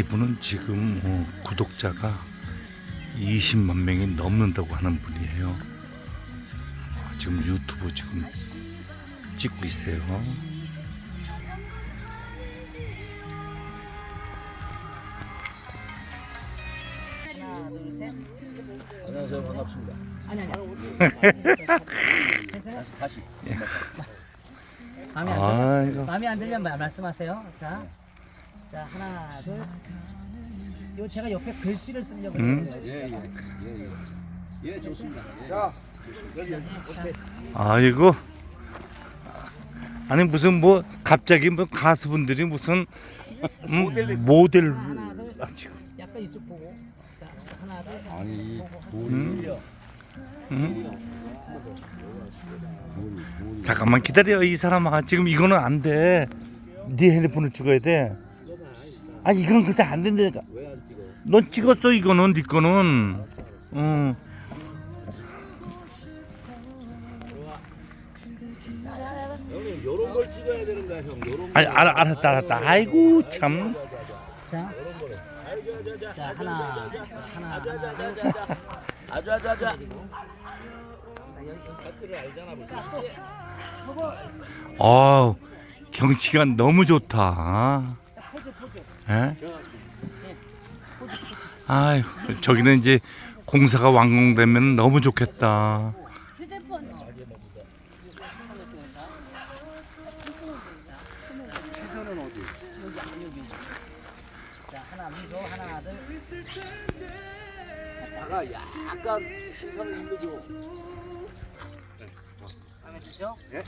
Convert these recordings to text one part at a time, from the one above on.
이분은 지금 어, 구독자가 20만 명이 넘는다고 하는 분이에요. 어, 지금 유튜브 지금 찍고 있어요. 안녕하세요 반갑습니다. 아니 아니. 괜찮아? 다시 마음에 안 들면 아이고. 마음에 안 들면 말- 말씀하세요. 자, 자 하나, 둘. 요 제가 옆에 글씨를 쓰려고 음. 예예예예 예, 예, 좋습니다. 예. 아이고. 아니 무슨 뭐 갑자기 뭐 가수분들이 무슨 음, 모델 하나, 둘. 하시고. 약간 이쪽 보고. 자, 하나, 둘. 아니 음. 잠깐만 기다려 이 사람아 지금 이거는 안 돼. 네 핸드폰을 찍어야 돼. 아 이건 글쎄 안 된다니까. 왜 안 찍어? 넌 찍었어 이거는 네 거는. 응. 형님 요런 걸 찍어야 되는 거야 형. 요런 아니 알아 알았다 알았다. 아이고 참. 자. 자, 하나, 자, 하나. 아주 아주 아주. 파트를 알잖아 뭐. 어 경치가 너무 좋다. 예? 아유 저기는 이제 공사가 완공되면 너무 좋겠다. 아가 약간 시선을 힘들죠. 마음에 들죠? 예?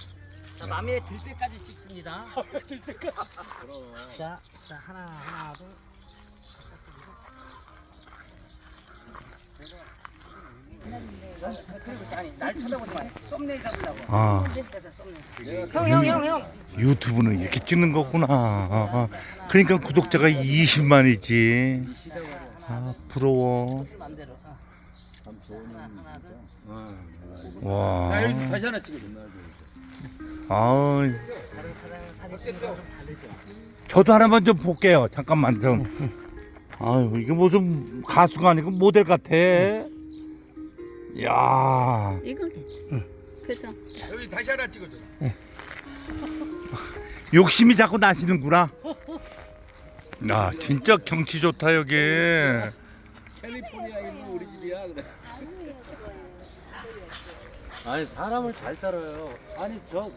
자, 마음에 들 때까지 찍습니다. 들 때까지. 자, 자, 하나, 하나, 둘. 그리고 있어. 아니, 날 쳐다보지 마. 썸네일 잡으려고. 아 썸네일. 형, 형, 형, 형. 유튜브는 이렇게 찍는 거구나. 아, 그러니까 구독자가 20만이지. 아 부러워. 하나, 둘. 와. 다시 하나 찍어줘. 아 다른 사람 사진 찍는 거좀 다르죠. 저도 하나만 좀 볼게요. 잠깐만 좀. 아유 이게 무슨 가수가 아니고 모델 같아. 야 이건 괜찮아. 표정. 여기 다시 하나 찍어줘. 욕심이 자꾸 나시는구나. 야 진짜 경치 좋다 여기. 캘리포니아에 있는 우리 집이야 그래. 아니 사람을 잘 따라요. 아니 저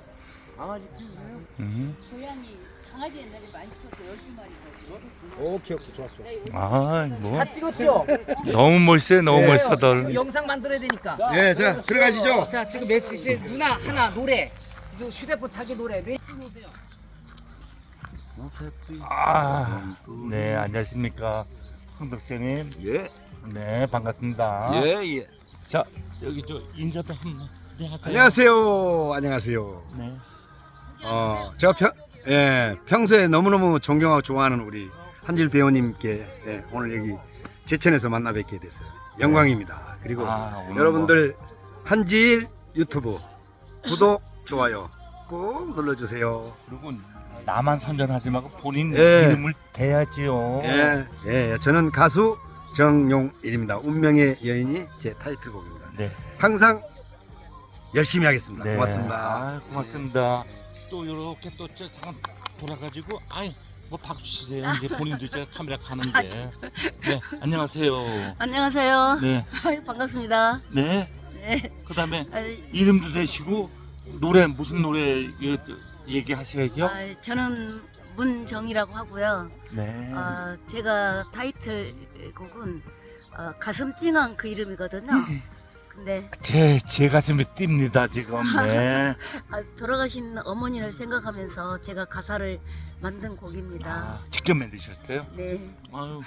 강아지 키우세요? 음. 고양이 강아지 옛날에 많이 키웠어 12마리 오케이 오케이 좋았어. 아 뭐 다 찍었죠? 너무 멋있어요 너무 지금 멋있어들. 영상 만들어야 되니까. 네, 자 들어가시죠. 자, 지금 메시지 누나 하나 노래. 이 휴대폰 자기 노래 몇 찍으세요? 아 네 안녕하십니까 황덕재님. 예. 네 반갑습니다. 예 예. 자 여기 저 인사도 한번 네 하세요. 안녕하세요. 안녕하세요. 네. 어, 제가 평, 예, 평소에 너무너무 존경하고 좋아하는 우리 한질 배우님께 예, 오늘 여기 제천에서 만나 뵙게 됐어요. 영광입니다. 그리고 아, 오늘 여러분들 한질 유튜브 구독, 좋아요 꾹 눌러주세요. 그리고 나만 선전하지 말고 본인 예. 이름을 대야지요. 예, 예, 저는 가수 정용일입니다. 운명의 여인이 제 타이틀곡입니다. 네. 항상 열심히 하겠습니다. 네. 고맙습니다. 아, 고맙습니다. 또 이렇게 또 저 잠깐 돌아가지고 아이 뭐 박수 치세요. 이제 본인도 이제 카메라 가는데. 네 안녕하세요. 안녕하세요. 네. 아유, 반갑습니다. 네. 네. 그다음에 아이, 이름도 대시고 노래 무슨 노래 얘기하셔야죠. 아, 저는 문정이라고 하고요. 네. 아, 제가 타이틀 곡은 어, 가슴 찡한 그 이름이거든요. 근데 제, 제 가슴이 뜁니다 지금. 네. 아, 돌아가신 어머니를 생각하면서 제가 가사를 만든 곡입니다. 아, 직접 만드셨어요? 네, 아유.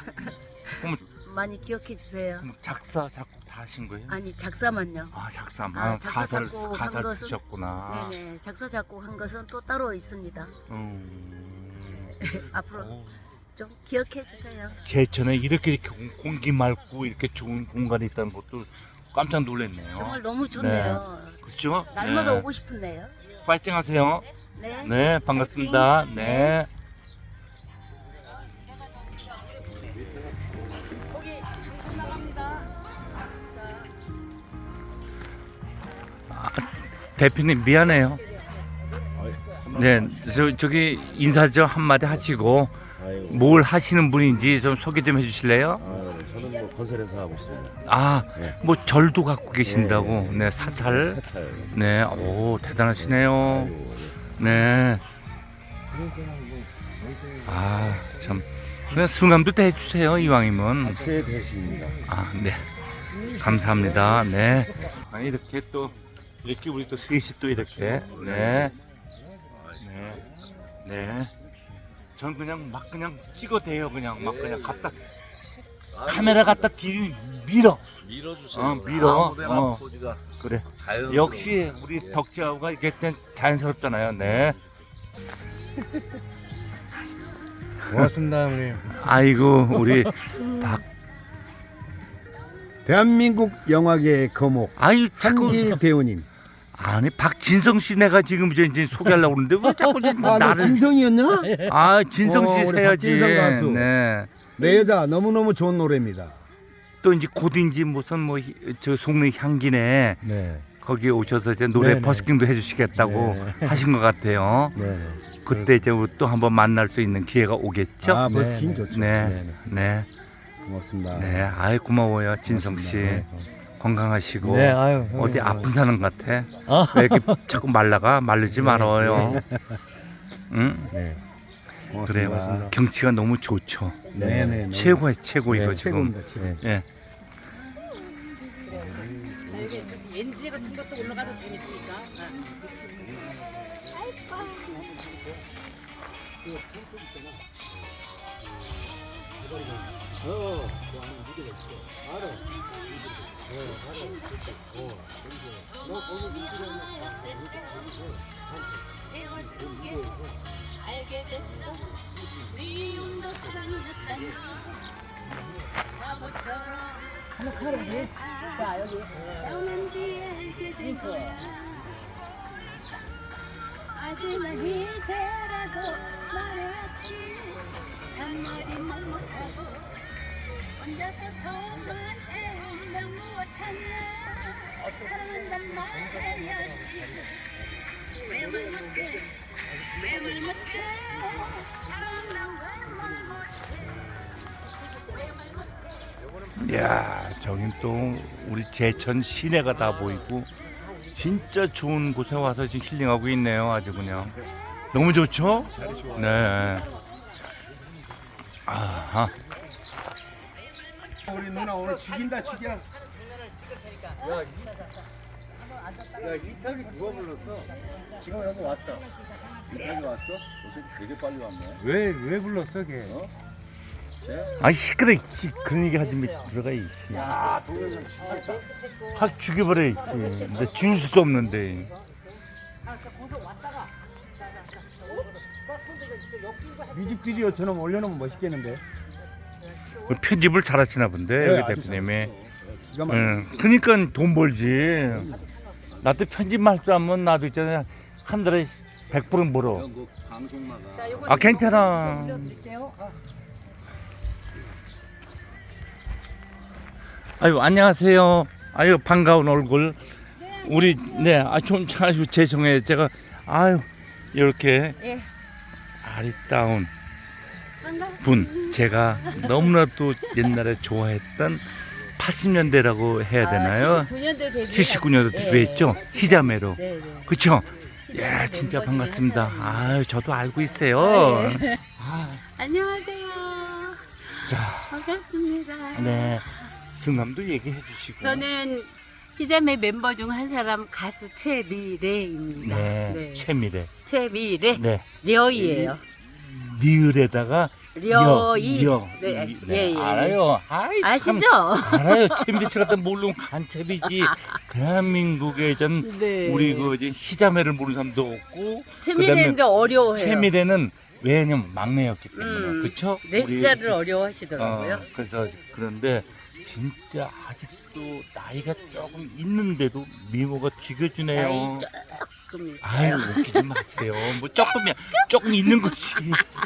그럼, 많이 기억해 주세요. 그럼 작사 작곡 다 하신 거예요? 아니 작사만요. 아 작사만 아, 작사, 가사를 작곡 가사를 한 것은- 쓰셨구나. 네네, 작사 작곡한 것은 또 따로 있습니다. 음. 앞으로 오, 좀 기억해 주세요. 제천에 이렇게, 이렇게 공- 공기 맑고 이렇게 좋은 공간이 있다는 것도 깜짝 놀랐네요. 정말 너무 좋네요. 네. 그렇죠? 날마다 네. 오고 싶은데요. 파이팅 하세요. 네. 네, 반갑습니다. 네. 아, 대표님 미안해요. 네, 저, 저기 인사 좀 한마디 하시고 뭘 하시는 분인지 좀 소개 좀 해주실래요? 아, 건설회사 하고 있습니다. 아, 네. 뭐 절도 갖고 계신다고. 네, 네, 사찰. 사찰. 네, 오 대단하시네요. 아이고, 네. 아, 참. 그냥 승함도 때 해주세요, 이왕이면. 최대식입니다. 아, 네. 감사합니다. 네. 아, 이렇게 또 이렇게 우리 또 셋이 또 이렇게 네. 네. 네. 전 그냥 막 그냥 찍어대요. 그냥 막 그냥 갖다 카메라 갖다 뒤 밀어. 밀어주세요. 어, 밀어. 아무데나 어. 포즈가 그래. 자연스러워. 역시 우리 덕지하고가 이게 좀 자연스럽잖아요. 네. 고맙습니다, 형님. 아이고 우리 박 대한민국 영화계의 거목 아유 자꾸 한질 배우님. 아니 박진성 씨 내가 지금 이제, 이제 소개하려고 그러는데 왜 자꾸 이제 아, 너 나를 진성이었나? 아 진성 씨 어, 우리 해야지. 박진성 가수. 네. 내 여자 너무 너무 좋은 노래입니다. 또 이제 곧인지 무슨 뭐 저 속내 향기네 네. 거기에 오셔서 이제 노래 네네. 버스킹도 해주시겠다고 하신 것 같아요. 네. 그때 이제 우리 또 한번 만날 수 있는 기회가 오겠죠. 아 네, 버스킹 네. 좋죠. 네, 네네. 네, 고맙습니다. 네. 아이 고마워요, 진성 씨. 건강하시고 네, 아유. 어디 형님, 아픈 사람 같아. 아. 왜 이렇게 자꾸 말라가 말르지 말아요. 응? 네. 그래요. 고맙습니다. 경치가 너무 좋죠. 네네. 너무 최고의 최고 네, 이거 지금. 최고입니다. 최고. 네. 예. 자, 여기 좀 엔지 같은 것도 올라가도 재밌으니까. 한번 여기. 자, 여기. 거야 하지만 이제라도 말해야지 한마디만 못하고 혼자서 서운해 난 무엇하나 사랑한단 말 해야지 왜말 못해 왜말 못해 이야, 저긴 또 우리 제천 시내가 다 보이고 진짜 좋은 곳에 와서 지금 힐링하고 있네요. 아주 그냥 너무 좋죠? 네. 아하. 우리 누나 오늘 죽인다 죽여. 야, 이탁이 누가 불렀어? 지금 여기 왔다. 이탁이 왔어? 요새 되게 빨리 왔네. 왜, 왜 불렀어, 걔? 어? 아 시끄러. 이 그런 얘기 하지 마. 들어가 이. 씨. 확 죽여버려. 이 씨. 근데 지울 수도 없는데. 뮤직비디오처럼 올려놓으면 멋있겠는데. 그 편집을 잘하시나 본데 네, 여기 아주 대표님이. 기가 막혀. 응. 그러니까 돈 벌지. 나도 편집만 할 줄 알면 나도 있잖아 한 달에 100불은 벌어. 자, 요거 아 괜찮아. 아. 아유 안녕하세요. 아유 반가운 얼굴. 우리 네아좀 아유 죄송해요. 제가 아유 이렇게 예. 아리따운 분 제가 너무나도 옛날에 좋아했던 80년대라고 해야 되나요? 79년대 데뷔 79년도 데뷔했죠. 희자매로. 네, 네. 그렇죠? 예, 진짜 반갑습니다. 아, 저도 알고 있어요. 안녕하세요. 자, 반갑습니다. 네. 승남도 얘기해 주시고. 저는 희자매 멤버 중 한 사람 가수 최미래입니다. 네, 최미래. 최미래. 네. 려이예요. 니을에다가 려이. 여, 여. 네, 이- 예, 예. 알아요. 아이, 참, 아시죠? 알아요. 최미래 씨 같은 모르면 간첩이지. 대한민국의 전 네. 우리 그 이제 희자매를 모르는 사람도 없고 최미래님도 어려워해요. 최미래는 왜냐면 막내였기 때문에 음, 그렇죠? 넷자를 어려워하시더라고요. 어, 그래서 그런데 진짜 아직도 나이가 조금 있는데도 미모가 죽여주네요. 조금 아유 웃기지 마세요. 뭐 조금이야 조금 있는 거지.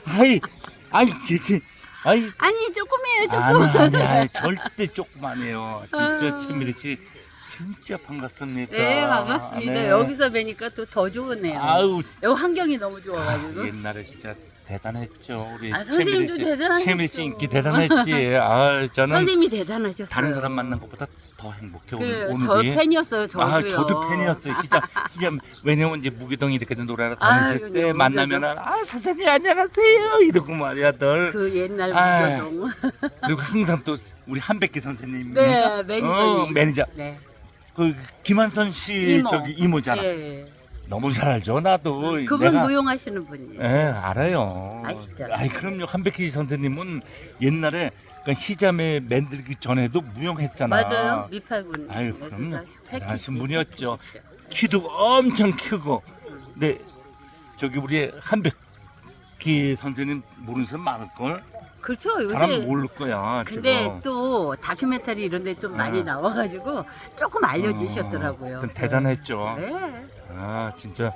아이 아이 진짜 아이 아니 조금이에요 조금. 아니 아니 절대 조금 아니에요. 진짜 아. 최미래 씨 진짜 반갑습니다. 네, 반갑습니다. 네. 여기서 뵈니까 또 더 좋으네요. 아우 여기 환경이 너무 좋아가지고. 옛날에 진짜 대단했죠. 우리 아, 선생님도 씨. 대단하셨죠. 최미리 씨 인기 대단했지. 아 저는 선생님이 대단하셨어요. 다른 사람 만난 것보다 더 행복해 오늘 그래요. 오늘이. 저 팬이었어요. 저도요. 아 저도 팬이었어요. 진짜 이게 왜냐면 이제 무기동 이렇게 아유, 다니실 때 너무 만나면은 아 선생님 안녕하세요 이러고 말이야 늘. 그 옛날 아유. 무교동. 그리고 항상 또 우리 한백기 선생님. 네, 매니저님. 어, 매니저. 네. 그 김한선 씨 이모. 저기 이모잖아. 예. 너무 잘 알죠 나도. 그분 내가- 무용하시는 분이에요. 예, 알아요. 아시죠? 아이 그럼요. 한백희 선생님은 옛날에 그 희자매 만들기 전에도 무용했잖아. 맞아요. 미팔군. 아유, 에서도 그럼요. 대단하신 패키지, 분이었죠. 키도 엄청 크고. 근데 저기 우리 한백희 선생님 모르는 사람 많을 걸. 그렇죠. 사람 요새 모를 거야. 근데 지금. 또 다큐멘터리 이런 데 좀 많이 아. 나와가지고 조금 알려주셨더라고요. 어, 대단했죠. 네. 아 진짜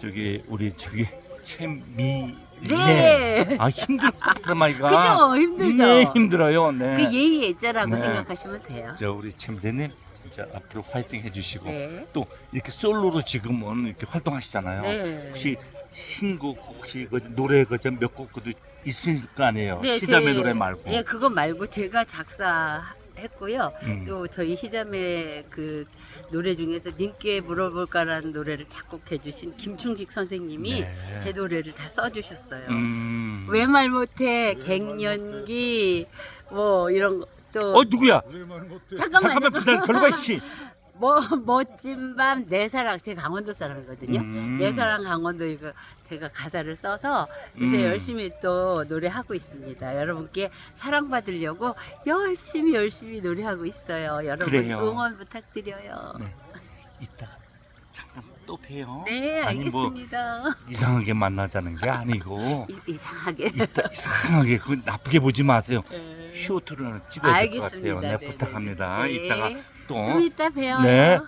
저기 우리 저기 최미. 네. 아 힘들다 말이가. 그죠? 힘들죠? 네 힘들어요. 네. 그 예의 예자라고 네. 생각하시면 돼요. 저 우리 침대님 진짜 앞으로 파이팅 해주시고 네. 또 이렇게 솔로로 지금은 이렇게 활동하시잖아요. 네. 혹시 신곡 혹시 그 노래 그몇 곡 그도 있을 거 아니에요. 네, 시자매 제- 노래 말고. 예, 그거 말고 제가 작사했고요. 음. 또 저희 희자매 그 노래 중에서 님께 물어볼까라는 노래를 작곡해 주신 김충직 선생님이 네. 제 노래를 다 써주셨어요. 음. 왜 말 못해 갱년기 뭐 이런 거 또 어 누구야? 잠깐만 잠깐만 기다려. 저리 가 씨. 뭐 멋진 밤 내 사랑 제가 강원도 사람이거든요. 음. 내 사랑 강원도 이거 제가 가사를 써서 요새 음. 열심히 또 노래하고 있습니다. 여러분께 사랑받으려고 열심히 열심히 노래하고 있어요. 여러분 그래요. 응원 부탁드려요. 네. 이따 잠깐 또 봬요. 네, 아니 뭐 알겠습니다. 이상하게 만나자는 게 아니고 이, 이상하게. 이따 이상하게 그 나쁘게 보지 마세요. 네. 쇼트를 하나 찍어야 될 것 알겠습니다. 같아요. 네, 네, 부탁합니다. 네. 이따가 또 좀 이따 봬요. 네.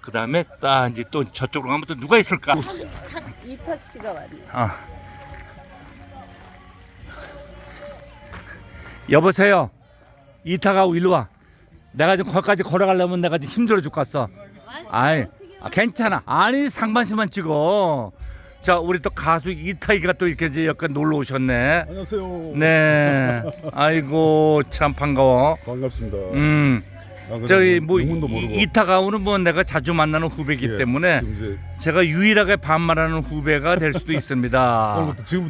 그 다음에 딱 이제 또 저쪽으로 가면 또 누가 있을까? 이탁 씨가 왔네. 아. 여보세요. 이타가고 일로 와. 내가 지금 거기까지 걸어가려면 내가 지금 힘들어 죽겠어. 아이, 아, 괜찮아. 아니 상반신만 찍어. 자, 우리 또 가수 이타이가 또 이렇게 이제 약간 놀러 오셨네. 안녕하세요. 네. 아이고 참 반가워. 반갑습니다. 음. 아, 저기 뭐, 뭐. 이타가오는 뭐 내가 자주 만나는 후배이기 예, 때문에 지금 제가 유일하게 반말하는 후배가 될 수도 있습니다. 지금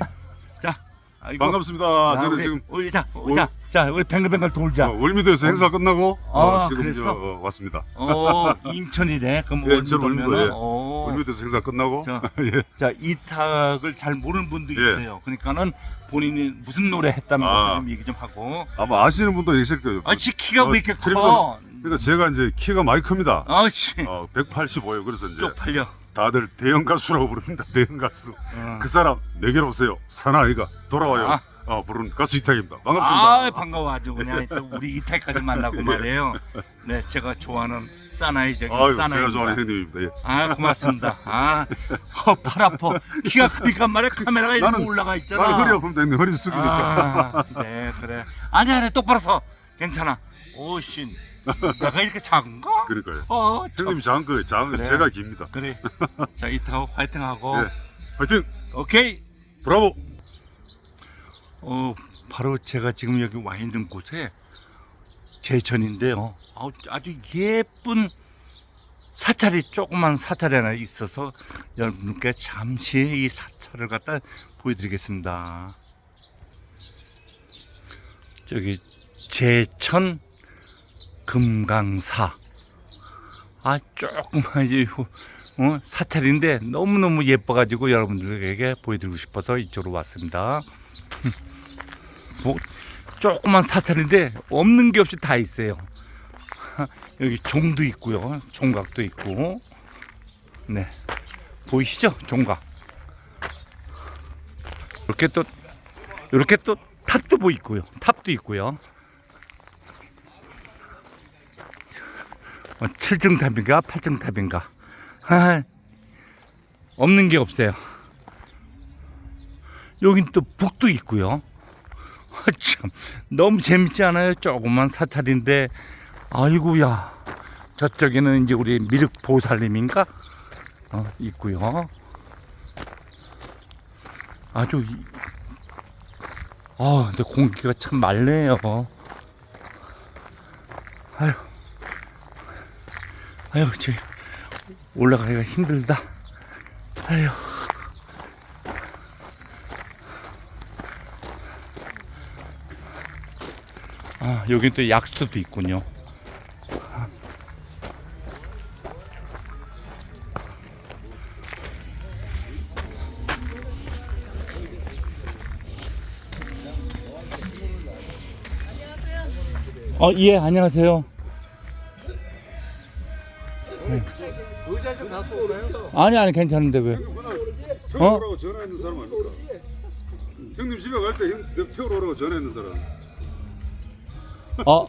자, 아이고. 반갑습니다. 자, 저는 우리, 지금 우리 자, 자, 자, 우리 뱅글뱅글 돌자. 어, 월미도에서 행사 끝나고 어, 아, 지금 그랬어? 저, 어, 왔습니다. 어, 인천이네. 그럼 예, 월미도면은, 월미도에. 어. 월미도에서 행사 끝나고 자, 예. 자, 이탁을 잘 모르는 분도 예. 있어요. 그러니까는 본인이 무슨 노래 했다는 아. 좀 얘기 좀 하고. 아마 아시는 분도 계실 거예요. 아, 씨, 키가 어, 왜 이렇게 텔레비전- 커? 그러니까 제가 이제 키가 많이 큽니다. 아, 씨. 어, 185예요. 그래서 이제 쪽팔려. 다들 대형 가수라고 부릅니다. 대형 가수. 그 사람 내게로 오세요. 사나이가 돌아와요. 아. 어, 부르는 가수 이탁입니다. 반갑습니다. 아, 반가워 아주 그냥 또 우리 이탈까지 만나고 말이에요. 네, 제가 좋아하는 사나이적인 아유, 사나이. 제가 좋아하는 형님입니다. 예. 아 고맙습니다. 아, 어, 팔 아파. 키가 크니까 말이야 카메라가 이렇게 올라가 있잖아. 나는 허리 아프면 되는데 허리 숙이니까. 아, 네 그래. 아니 아니 똑바로 서. 괜찮아. 오신. 내가 이렇게 작은가? 그러니까요. 어, 참. 형님 작은 거, 작은 거 그래. 제가 깁니다. 그래. 자 이타고 화이팅하고. 예. 화이팅! 오케이. 브라보! 어 바로 제가 지금 여기 와 있는 곳에 제천인데요. 아우, 아주 예쁜 사찰이 조그만 사찰이 하나 있어서 여러분께 잠시 이 사찰을 갖다 보여드리겠습니다. 저기 제천 금강사 아 이제 어, 사찰인데 너무너무 예뻐가지고 여러분들에게 보여드리고 싶어서 이쪽으로 왔습니다. 뭐 조그만 사찰인데 없는 게 없이 다 있어요. 여기 종도 있고요, 종각도 있고, 네 보이시죠, 종각. 이렇게 또 이렇게 또 탑도 보이고요, 탑도 있고요. 7층 탑인가 8층 탑인가 아, 없는 게 없어요. 여긴 또 북도 있고요. 아, 참 너무 재밌지 않아요? 조그만 사찰인데 아이고야 저쪽에는 이제 우리 미륵 보살님인가 어, 있고요. 아주 이- 아 근데 공기가 참 맑네요. 아유 아유 저 올라가기가 힘들다. 아유. 아 여기 또 약수도 있군요. 어, 예, 안녕하세요. 아니, 아니, 괜찮은데 왜? 태우라고 전화했는 사람 아닙니까? 형님 집에 갈 때 형 태우라고 전화했는 사람. 어,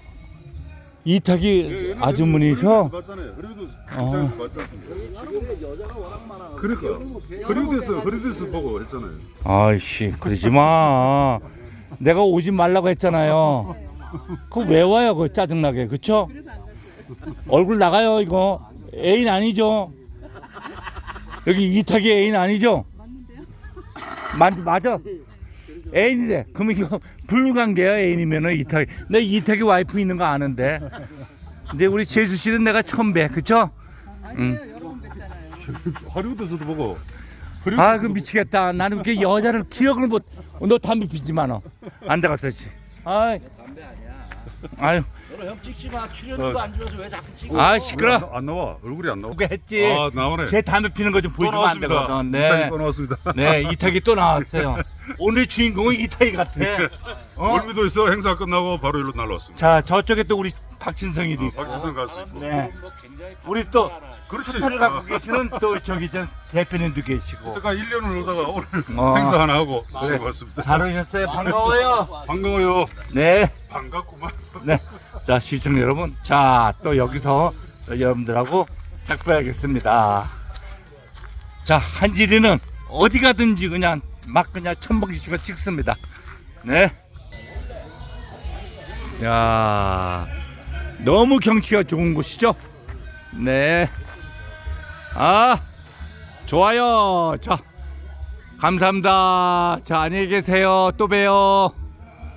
이탁이 아주머니셔? 봤잖아요. 그래도 어. 입장에서 봤지 않습니까? 그러니까 그리우데서 그리우데서 보고 했잖아요. 아이씨, 그러지 마. 내가 오지 말라고 했잖아요. 그거 왜 와요, 그 짜증나게, 그쵸? 얼굴 나가요, 이거. 애인 아니죠? 여기 이탁이 애인 아니죠? 맞, 맞아. 애인이래. 그러면 이거 불관계야, 애인이면은 이탁. 내 이탁이 와이프 있는 거 아는데. 근데 우리 재수 씨는 내가 처음 뵈, 그쵸? 응. 하리우드에서도 보고. 아, 그 미치겠다. 나는 그 여자를 기억을 못. 너 담배 피지 마, 너. 안 돼갔었지. 아이. 담배 아니야. 아유. 너는 형 찍지 마. 출연료도 안 주면서 왜 자꾸 찍어? 아, 시끄러. 안, 나- 안 나와. 얼굴이 안 나와. 그거 했지. 아 나오네. 제 담배 피는 거 좀 또 보여주면 안 나왔습니다. 되거든. 이탈이 네. 또 나왔습니다. 네, 이탁이 또 나왔어요. 오늘 주인공은 이탁이 같아. 어? 월미도 있어 행사 끝나고 바로 일로 날라왔습니다. 자, 저쪽에 또 우리 박진성이도 있고. 박지성 가수 있고. 네. 우리 또 그렇지. 스타를 갖고 계시는 또 저기 저 대표님도 계시고. 잠깐 1년을 오다가 오늘 어. 행사 하나 하고 수고하셨습니다. 잘 오셨어요. 반가워요. 반가워요. 네. 반갑구만. 네. 자, 시청 여러분. 자, 또 여기서 여러분들하고 작별하겠습니다. 자, 한지리는 어디 가든지 그냥 막 그냥 천방지축을 찍습니다. 네. 야, 너무 경치가 좋은 곳이죠? 네. 아, 좋아요. 자, 감사합니다. 자, 안녕히 계세요. 또 봬요.